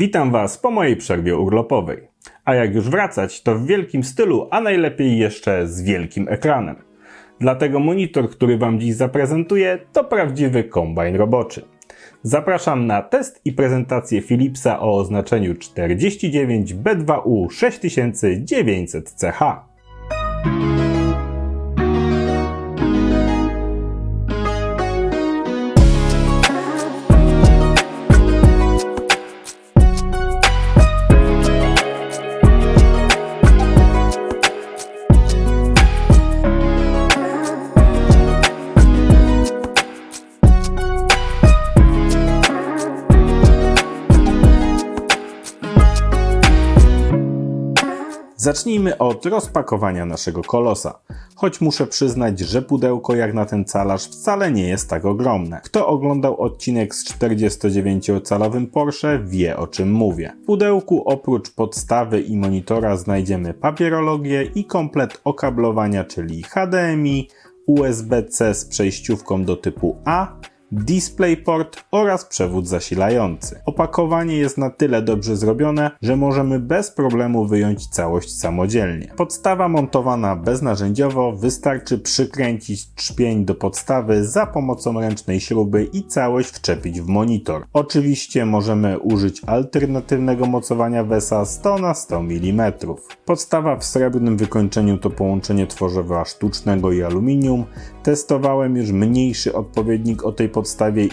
Witam Was po mojej przerwie urlopowej. A jak już wracać, to w wielkim stylu, a najlepiej jeszcze z wielkim ekranem. Dlatego monitor, który Wam dziś zaprezentuję, to prawdziwy kombajn roboczy. Zapraszam na test i prezentację Philipsa o oznaczeniu 49B2U Zacznijmy od rozpakowania naszego kolosa. Choć muszę przyznać, że pudełko jak na ten calarz wcale nie jest tak ogromne. Kto oglądał odcinek z 49-calowym Porsche wie o czym mówię. W pudełku oprócz podstawy i monitora znajdziemy papierologię i komplet okablowania, czyli HDMI, USB-C z przejściówką do typu A, DisplayPort oraz przewód zasilający. Opakowanie jest na tyle dobrze zrobione, że możemy bez problemu wyjąć całość samodzielnie. Podstawa montowana beznarzędziowo wystarczy przykręcić trzpień do podstawy za pomocą ręcznej śruby i całość wczepić w monitor. Oczywiście możemy użyć alternatywnego mocowania WESA 100 na 100 mm. Podstawa w srebrnym wykończeniu to połączenie tworzywa sztucznego i aluminium. Testowałem już mniejszy odpowiednik o tej podstawie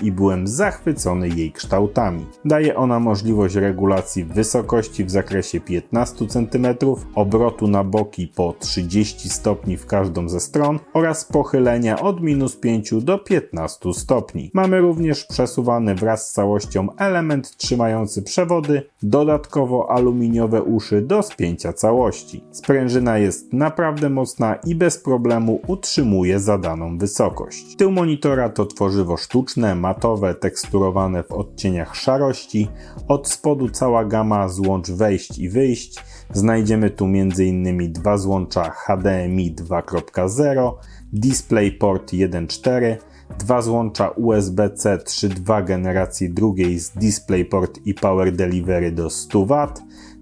i byłem zachwycony jej kształtami. Daje ona możliwość regulacji wysokości w zakresie 15 cm, obrotu na boki po 30 stopni w każdą ze stron oraz pochylenia od minus 5 do 15 stopni. Mamy również przesuwany wraz z całością element trzymający przewody, dodatkowo aluminiowe uszy do spięcia całości. Sprężyna jest naprawdę mocna i bez problemu utrzymuje zadaną wysokość. Tył monitora to tworzywo sztuczne sztuczne, matowe, teksturowane w odcieniach szarości. Od spodu cała gama złącz wejść i wyjść. Znajdziemy tu m.in. dwa złącza HDMI 2.0, DisplayPort 1.4, dwa złącza USB-C 3.2 generacji drugiej z DisplayPort i Power Delivery do 100 W,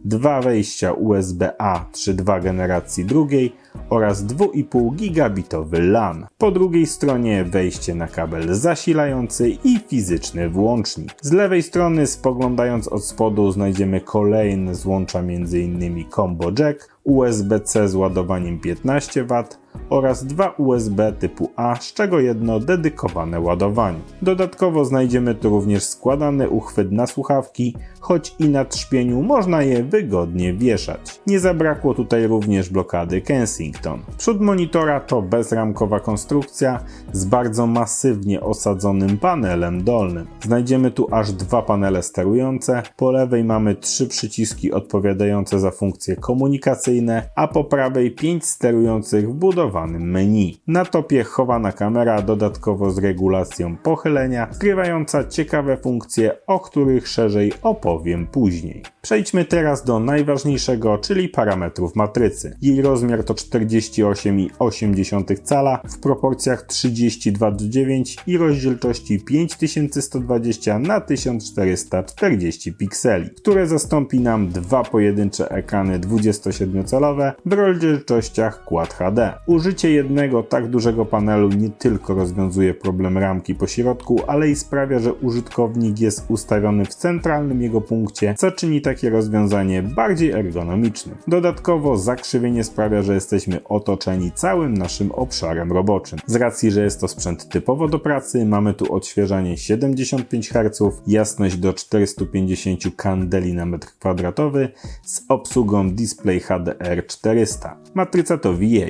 dwa wejścia USB-A 3.2 generacji drugiej oraz 2,5 gigabitowy LAN. Po drugiej stronie wejście na kabel zasilający i fizyczny włącznik. Z lewej strony spoglądając od spodu znajdziemy kolejne złącza m.in. Combo Jack, USB-C z ładowaniem 15W oraz dwa USB typu A, z czego jedno dedykowane ładowaniu. Dodatkowo znajdziemy tu również składany uchwyt na słuchawki, choć i na trzpieniu można je wygodnie wieszać. Nie zabrakło tutaj również blokady Kensington. Przód monitora to bezramkowa konstrukcja z bardzo masywnie osadzonym panelem dolnym. Znajdziemy tu aż dwa panele sterujące. Po lewej mamy trzy przyciski odpowiadające za funkcje komunikacyjne, a po prawej pięć sterujących wbudowanym menu. Na topie chowana kamera dodatkowo z regulacją pochylenia, skrywająca ciekawe funkcje, o których szerzej opowiem później. Przejdźmy teraz do najważniejszego, czyli parametrów matrycy. Jej rozmiar to 48,8 cala w proporcjach 32 do 9 i rozdzielczości 5120 na 1440 pikseli, które zastąpi nam dwa pojedyncze ekrany 27-calowe w rozdzielczościach Quad HD. Użycie jednego tak dużego panelu nie tylko rozwiązuje problem ramki po środku, ale i sprawia, że użytkownik jest ustawiony w centralnym jego punkcie, co czyni takie rozwiązanie bardziej ergonomicznym. Dodatkowo zakrzywienie sprawia, że jesteśmy otoczeni całym naszym obszarem roboczym. Z racji, że jest to sprzęt typowo do pracy, mamy tu odświeżanie 75 Hz, jasność do 450 kandeli na metr kwadratowy z obsługą Display HDR 400. Matryca to VA.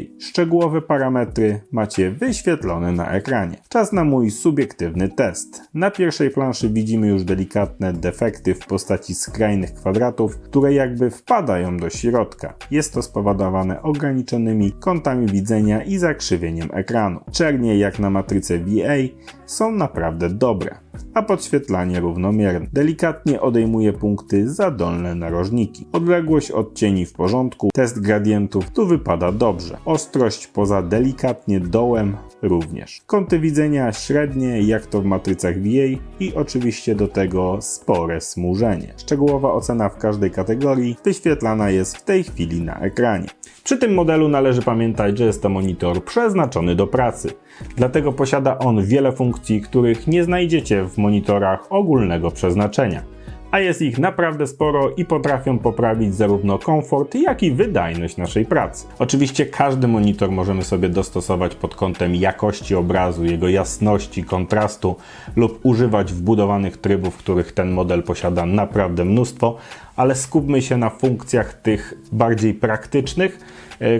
Szczegółowe parametry macie wyświetlone na ekranie. Czas na mój subiektywny test. Na pierwszej planszy widzimy już delikatne defekty w postaci skrajnych kwadratów, które jakby wpadają do środka. Jest to spowodowane ograniczonymi kątami widzenia i zakrzywieniem ekranu. Czernie jak na matryce VA są naprawdę dobre, a podświetlanie równomierne. Delikatnie odejmuje punkty za dolne narożniki. Odległość od cieni w porządku, test gradientów tu wypada dobrze. Ostrość poza delikatnie dołem również. Kąty widzenia średnie, jak to w matrycach VA i oczywiście do tego spore smużenie. Szczegółowa ocena w każdej kategorii wyświetlana jest w tej chwili na ekranie. Przy tym modelu należy pamiętać, że jest to monitor przeznaczony do pracy. Dlatego posiada on wiele funkcji, których nie znajdziecie w monitorach ogólnego przeznaczenia a jest ich naprawdę sporo i potrafią poprawić zarówno komfort, jak i wydajność naszej pracy. Oczywiście każdy monitor możemy sobie dostosować pod kątem jakości obrazu, jego jasności, kontrastu lub używać wbudowanych trybów, których ten model posiada naprawdę mnóstwo, ale skupmy się na funkcjach tych bardziej praktycznych,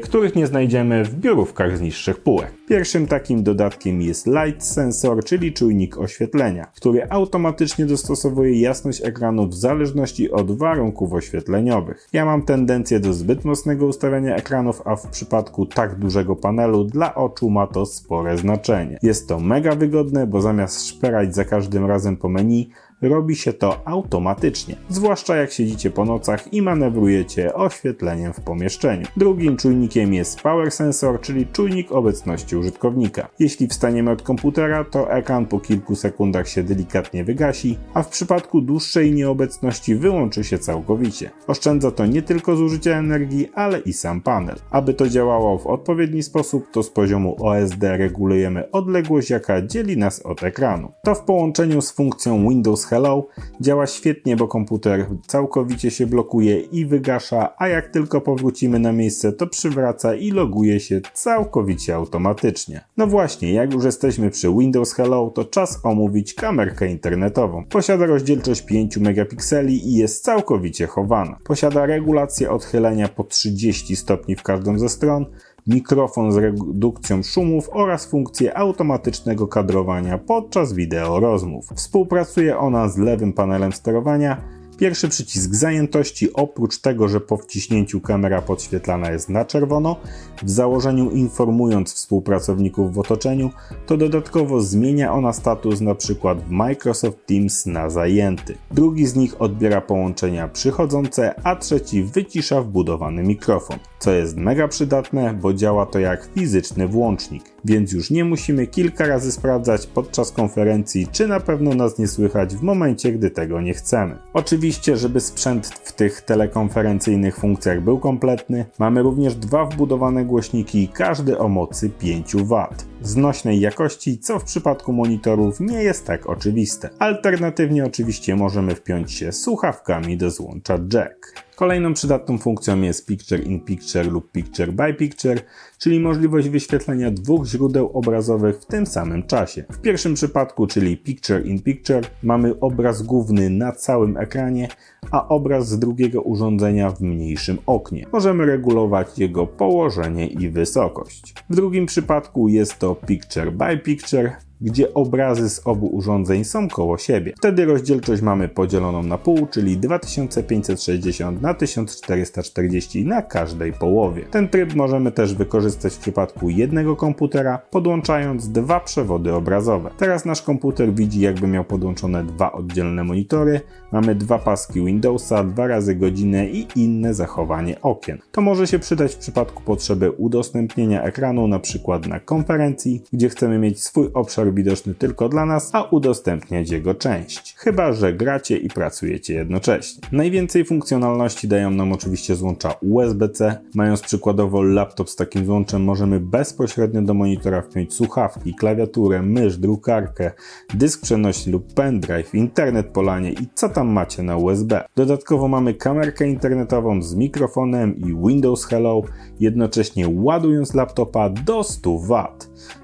których nie znajdziemy w biurówkach z niższych półek. Pierwszym takim dodatkiem jest Light Sensor, czyli czujnik oświetlenia, który automatycznie dostosowuje jasność ekranu w zależności od warunków oświetleniowych. Ja mam tendencję do zbyt mocnego ustawiania ekranów, a w przypadku tak dużego panelu dla oczu ma to spore znaczenie. Jest to mega wygodne, bo zamiast szperać za każdym razem po menu, robi się to automatycznie, zwłaszcza jak siedzicie po nocach i manewrujecie oświetleniem w pomieszczeniu. Drugim czujnikiem jest Power Sensor, czyli czujnik obecności użytkownika. Jeśli wstaniemy od komputera, to ekran po kilku sekundach się delikatnie wygasi, a w przypadku dłuższej nieobecności wyłączy się całkowicie. Oszczędza to nie tylko zużycie energii, ale i sam panel. Aby to działało w odpowiedni sposób, to z poziomu OSD regulujemy odległość, jaka dzieli nas od ekranu. To w połączeniu z funkcją Windows Hello działa świetnie, bo komputer całkowicie się blokuje i wygasza, a jak tylko powrócimy na miejsce, to przywraca i loguje się całkowicie automatycznie. No właśnie, jak już jesteśmy przy Windows Hello, to czas omówić kamerkę internetową. Posiada rozdzielczość 5 megapikseli i jest całkowicie chowana. Posiada regulację odchylenia po 30 stopni w każdą ze stron, mikrofon z redukcją szumów oraz funkcję automatycznego kadrowania podczas wideo rozmów. Współpracuje ona z lewym panelem sterowania Pierwszy przycisk zajętości, oprócz tego, że po wciśnięciu kamera podświetlana jest na czerwono, w założeniu informując współpracowników w otoczeniu, to dodatkowo zmienia ona status np. w Microsoft Teams na zajęty. Drugi z nich odbiera połączenia przychodzące, a trzeci wycisza wbudowany mikrofon, co jest mega przydatne, bo działa to jak fizyczny włącznik, więc już nie musimy kilka razy sprawdzać podczas konferencji, czy na pewno nas nie słychać w momencie, gdy tego nie chcemy. Oczywiście żeby sprzęt w tych telekonferencyjnych funkcjach był kompletny, mamy również dwa wbudowane głośniki, każdy o mocy 5 W. Znośnej jakości, co w przypadku monitorów nie jest tak oczywiste. Alternatywnie oczywiście możemy wpiąć się słuchawkami do złącza jack. Kolejną przydatną funkcją jest Picture in Picture lub Picture by Picture, czyli możliwość wyświetlenia dwóch źródeł obrazowych w tym samym czasie. W pierwszym przypadku, czyli Picture in Picture, mamy obraz główny na całym ekranie, a obraz z drugiego urządzenia w mniejszym oknie. Możemy regulować jego położenie i wysokość. W drugim przypadku jest to Picture by Picture, gdzie obrazy z obu urządzeń są koło siebie. Wtedy rozdzielczość mamy podzieloną na pół, czyli 2560 na 1440 na każdej połowie. Ten tryb możemy też wykorzystać w przypadku jednego komputera, podłączając dwa przewody obrazowe. Teraz nasz komputer widzi jakby miał podłączone dwa oddzielne monitory, mamy dwa paski Windowsa, dwa razy godzinę i inne zachowanie okien. To może się przydać w przypadku potrzeby udostępnienia ekranu, na przykład na konferencji, gdzie chcemy mieć swój obszar widoczny tylko dla nas, a udostępniać jego część. Chyba, że gracie i pracujecie jednocześnie. Najwięcej funkcjonalności dają nam oczywiście złącza USB-C. Mając przykładowo laptop z takim złączem, możemy bezpośrednio do monitora wpiąć słuchawki, klawiaturę, mysz, drukarkę, dysk przenośny lub pendrive, internet polanie i co tam macie na USB. Dodatkowo mamy kamerkę internetową z mikrofonem i Windows Hello, jednocześnie ładując laptopa do 100 W.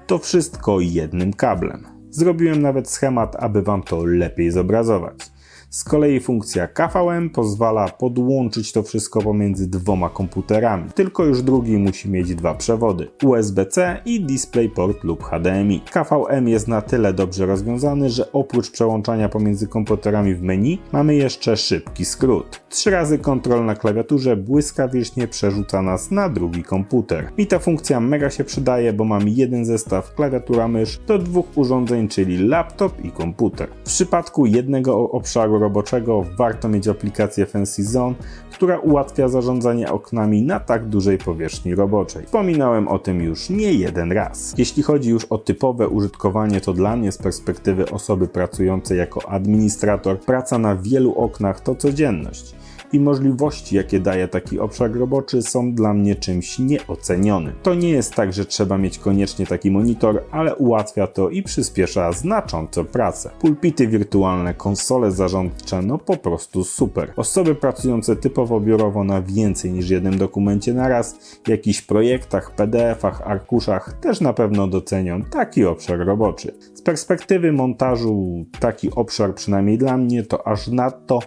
To wszystko jednym kablem. Zrobiłem nawet schemat, aby Wam to lepiej zobrazować. Z kolei funkcja KVM pozwala podłączyć to wszystko pomiędzy dwoma komputerami, tylko już drugi musi mieć dwa przewody USB-C i DisplayPort lub HDMI. KVM jest na tyle dobrze rozwiązany, że oprócz przełączania pomiędzy komputerami w menu mamy jeszcze szybki skrót. Trzy razy kontrol na klawiaturze błyskawicznie przerzuca nas na drugi komputer. I ta funkcja mega się przydaje, bo mam jeden zestaw klawiatura mysz do dwóch urządzeń, czyli laptop i komputer. W przypadku jednego obszaru roboczego warto mieć aplikację Fancy Zone, która ułatwia zarządzanie oknami na tak dużej powierzchni roboczej. Wspominałem o tym już nie jeden raz. Jeśli chodzi już o typowe użytkowanie, to dla mnie z perspektywy osoby pracującej jako administrator, praca na wielu oknach to codzienność i możliwości, jakie daje taki obszar roboczy, są dla mnie czymś nieocenionym. To nie jest tak, że trzeba mieć koniecznie taki monitor, ale ułatwia to i przyspiesza znacząco pracę. Pulpity wirtualne, konsole zarządcze, no po prostu super. Osoby pracujące typowo biurowo na więcej niż jednym dokumencie naraz, jakichś projektach, PDF-ach, arkuszach też na pewno docenią taki obszar roboczy. Z perspektywy montażu taki obszar przynajmniej dla mnie to aż nadto,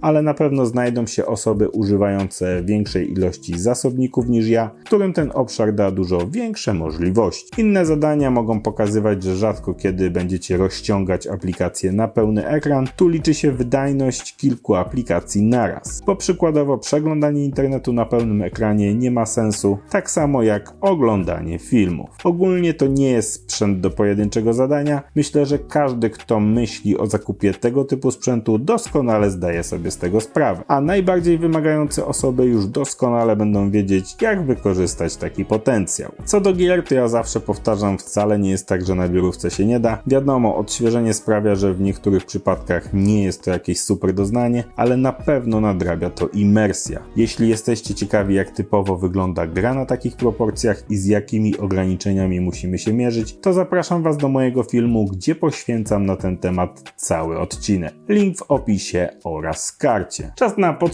ale na pewno znajdą się osoby używające większej ilości zasobników niż ja, którym ten obszar da dużo większe możliwości. Inne zadania mogą pokazywać, że rzadko kiedy będziecie rozciągać aplikacje na pełny ekran, tu liczy się wydajność kilku aplikacji naraz. Bo przykładowo przeglądanie internetu na pełnym ekranie nie ma sensu, tak samo jak oglądanie filmów. Ogólnie to nie jest sprzęt do pojedynczego zadania. Myślę, że każdy, kto myśli o zakupie tego typu sprzętu, doskonale zdaje sobie z tego sprawę. A najbardziej wymagające osoby już doskonale będą wiedzieć, jak wykorzystać taki potencjał. Co do gier, to ja zawsze powtarzam, wcale nie jest tak, że na biurówce się nie da. Wiadomo, odświeżenie sprawia, że w niektórych przypadkach nie jest to jakieś super doznanie, ale na pewno nadrabia to imersja. Jeśli jesteście ciekawi, jak typowo wygląda gra na takich proporcjach i z jakimi ograniczeniami musimy się mierzyć, to zapraszam Was do mojego filmu, gdzie poświęcam na ten temat cały odcinek. Link w opisie oraz karcie. Czas na podsumowanie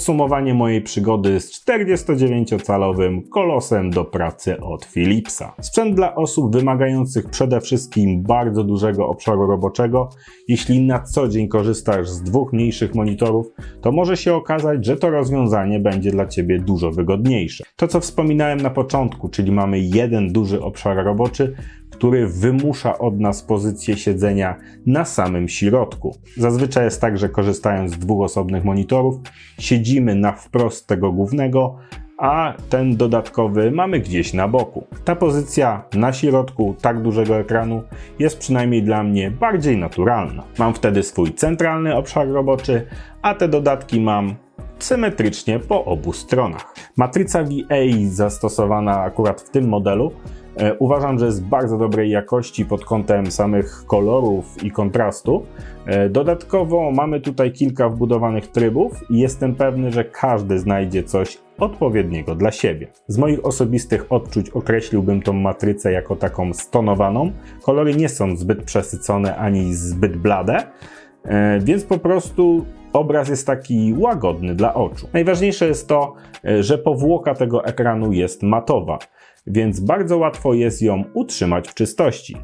mojej przygody z 49-calowym kolosem do pracy od Philipsa. Sprzęt dla osób wymagających przede wszystkim bardzo dużego obszaru roboczego. Jeśli na co dzień korzystasz z dwóch mniejszych monitorów, to może się okazać, że to rozwiązanie będzie dla Ciebie dużo wygodniejsze. To co wspominałem na początku, czyli mamy jeden duży obszar roboczy, który wymusza od nas pozycję siedzenia na samym środku. Zazwyczaj jest tak, że korzystając z dwóch osobnych monitorów, siedzimy na wprost tego głównego, a ten dodatkowy mamy gdzieś na boku. Ta pozycja na środku tak dużego ekranu jest przynajmniej dla mnie bardziej naturalna. Mam wtedy swój centralny obszar roboczy, a te dodatki mam symetrycznie po obu stronach. Matryca VA zastosowana akurat w tym modelu uważam, że jest bardzo dobrej jakości pod kątem samych kolorów i kontrastu. E, dodatkowo mamy tutaj kilka wbudowanych trybów i jestem pewny, że każdy znajdzie coś odpowiedniego dla siebie. Z moich osobistych odczuć określiłbym tą matrycę jako taką stonowaną. Kolory nie są zbyt przesycone ani zbyt blade, e, więc po prostu obraz jest taki łagodny dla oczu. Najważniejsze jest to, że powłoka tego ekranu jest matowa więc bardzo łatwo jest ją utrzymać w czystości.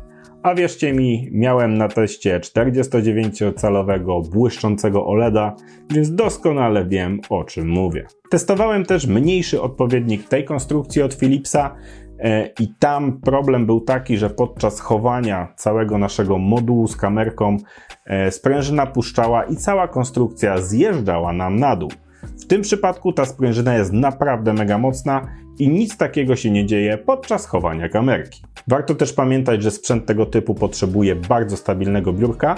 A wierzcie mi, miałem na teście 49-calowego błyszczącego OLEDa, więc doskonale wiem o czym mówię. Testowałem też mniejszy odpowiednik tej konstrukcji od Philipsa e, i tam problem był taki, że podczas chowania całego naszego modułu z kamerką e, sprężyna puszczała i cała konstrukcja zjeżdżała nam na dół. W tym przypadku ta sprężyna jest naprawdę mega mocna i nic takiego się nie dzieje podczas chowania kamerki. Warto też pamiętać, że sprzęt tego typu potrzebuje bardzo stabilnego biurka.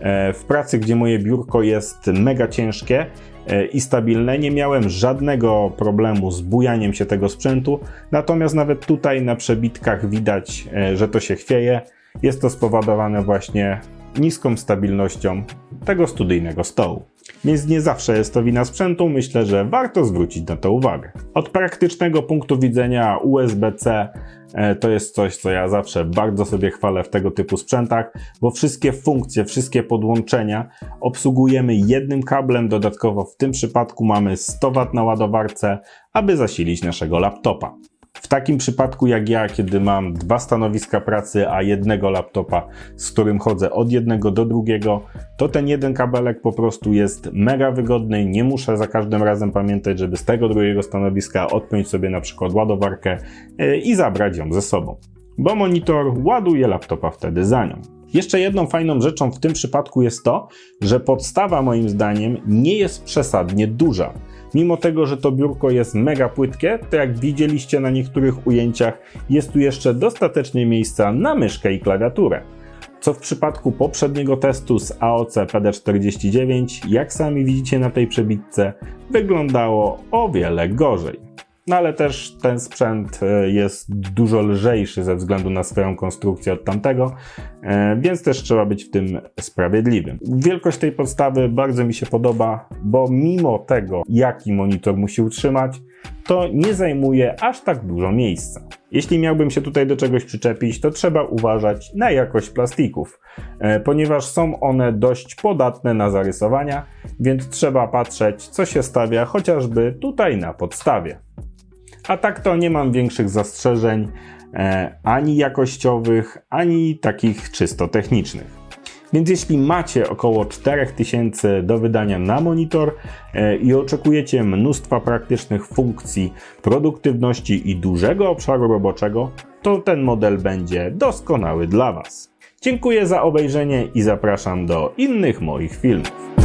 E, w pracy, gdzie moje biurko jest mega ciężkie e, i stabilne, nie miałem żadnego problemu z bujaniem się tego sprzętu, natomiast nawet tutaj na przebitkach widać, e, że to się chwieje. Jest to spowodowane właśnie niską stabilnością tego studyjnego stołu. Więc nie zawsze jest to wina sprzętu, myślę, że warto zwrócić na to uwagę. Od praktycznego punktu widzenia USB-C e, to jest coś, co ja zawsze bardzo sobie chwalę w tego typu sprzętach, bo wszystkie funkcje, wszystkie podłączenia obsługujemy jednym kablem. Dodatkowo w tym przypadku mamy 100 W na ładowarce, aby zasilić naszego laptopa. W takim przypadku jak ja, kiedy mam dwa stanowiska pracy, a jednego laptopa, z którym chodzę od jednego do drugiego, to ten jeden kabelek po prostu jest mega wygodny. Nie muszę za każdym razem pamiętać, żeby z tego drugiego stanowiska odpiąć sobie na przykład ładowarkę e, i zabrać ją ze sobą. Bo monitor ładuje laptopa wtedy za nią. Jeszcze jedną fajną rzeczą w tym przypadku jest to, że podstawa moim zdaniem nie jest przesadnie duża. Mimo tego, że to biurko jest mega płytkie, to jak widzieliście na niektórych ujęciach, jest tu jeszcze dostatecznie miejsca na myszkę i klawiaturę. co w przypadku poprzedniego testu z AOC PD49, jak sami widzicie na tej przebitce, wyglądało o wiele gorzej. No ale też ten sprzęt e, jest dużo lżejszy ze względu na swoją konstrukcję od tamtego, e, więc też trzeba być w tym sprawiedliwym. Wielkość tej podstawy bardzo mi się podoba, bo mimo tego, jaki monitor musi utrzymać, to nie zajmuje aż tak dużo miejsca. Jeśli miałbym się tutaj do czegoś przyczepić, to trzeba uważać na jakość plastików, e, ponieważ są one dość podatne na zarysowania, więc trzeba patrzeć, co się stawia chociażby tutaj na podstawie. A tak to nie mam większych zastrzeżeń e, ani jakościowych, ani takich czysto technicznych. Więc jeśli macie około 4000 do wydania na monitor e, i oczekujecie mnóstwa praktycznych funkcji, produktywności i dużego obszaru roboczego, to ten model będzie doskonały dla Was. Dziękuję za obejrzenie i zapraszam do innych moich filmów.